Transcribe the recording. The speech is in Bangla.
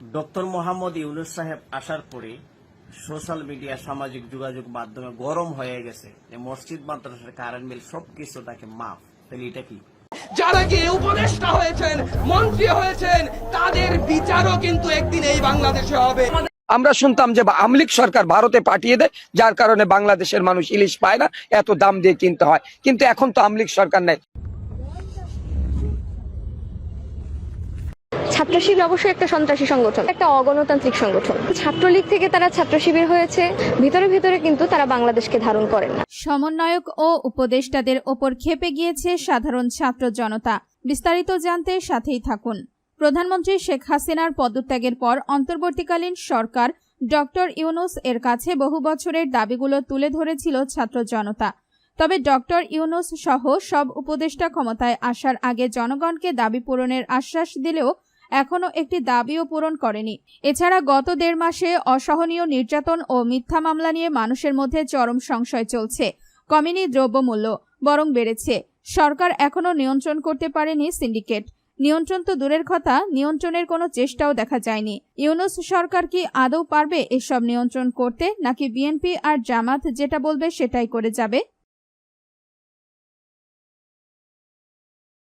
ডক্টর মোহাম্মদ ইউনুস সাহেব আসার পরে সোশ্যাল মিডিয়া সামাজিক যোগাযোগ মাধ্যমে গরম হয়ে গেছে যে মসজিদ মাদ্রাসার কারেন্ট বিল সবকিছু তাকে মাফ। তাহলে এটা কি? যারা কি উপদেষ্টা হয়েছেন মন্ত্রী হয়েছেন তাদের বিচারও কিন্তু একদিন এই বাংলাদেশে হবে। আমরা শুনতাম যে আমলিক সরকার ভারতে পাঠিয়ে দেয় যার কারণে বাংলাদেশের মানুষ ইলিশ পায় না এত দাম দিয়ে কিনতে হয়। কিন্তু এখন তো আমলিক সরকার নেই। ছাত্র শিবির অবশ্যই একটা সন্ত্রাসী সংগঠন, একটা অগণতান্ত্রিক সংগঠন। ছাত্রলীগ থেকে তারা ছাত্র শিবির হয়েছে, ভিতরে ভিতরে কিন্তু তারা বাংলাদেশকে ধারণ করেন না। সমন্বয়ক ও উপদেষ্টাদের ওপর খেপে গিয়েছে সাধারণ ছাত্র জনতা। বিস্তারিত জানতে সাথেই থাকুন। প্রধানমন্ত্রী শেখ হাসিনার পদত্যাগের পর অন্তর্বর্তীকালীন সরকার ডক্টর ইউনুস এর কাছে বহু বছরের দাবিগুলো তুলে ধরেছিল ছাত্র জনতা। তবে ডক্টর ইউনুস সহ সব উপদেষ্টা ক্ষমতায় আসার আগে জনগণকে দাবি পূরণের আশ্বাস দিলেও এখনও একটি দাবিও পূরণ করেনি। এছাড়া গত দেড় মাসে অসহনীয় নির্যাতন ও মিথ্যা মামলা নিয়ে মানুষের মধ্যে চরম সংশয় চলছে। কমেনি দ্রব্যমূল্য বরং বেড়েছে। সরকার এখনও নিয়ন্ত্রণ করতে পারেনি সিন্ডিকেট। নিয়ন্ত্রণ তো দূরের কথা, নিয়ন্ত্রণের কোনো চেষ্টাও দেখা যায়নি। ইউনুস সরকার কি আদৌ পারবে এসব নিয়ন্ত্রণ করতে, নাকি বিএনপি আর জামাত যেটা বলবে সেটাই করে যাবে?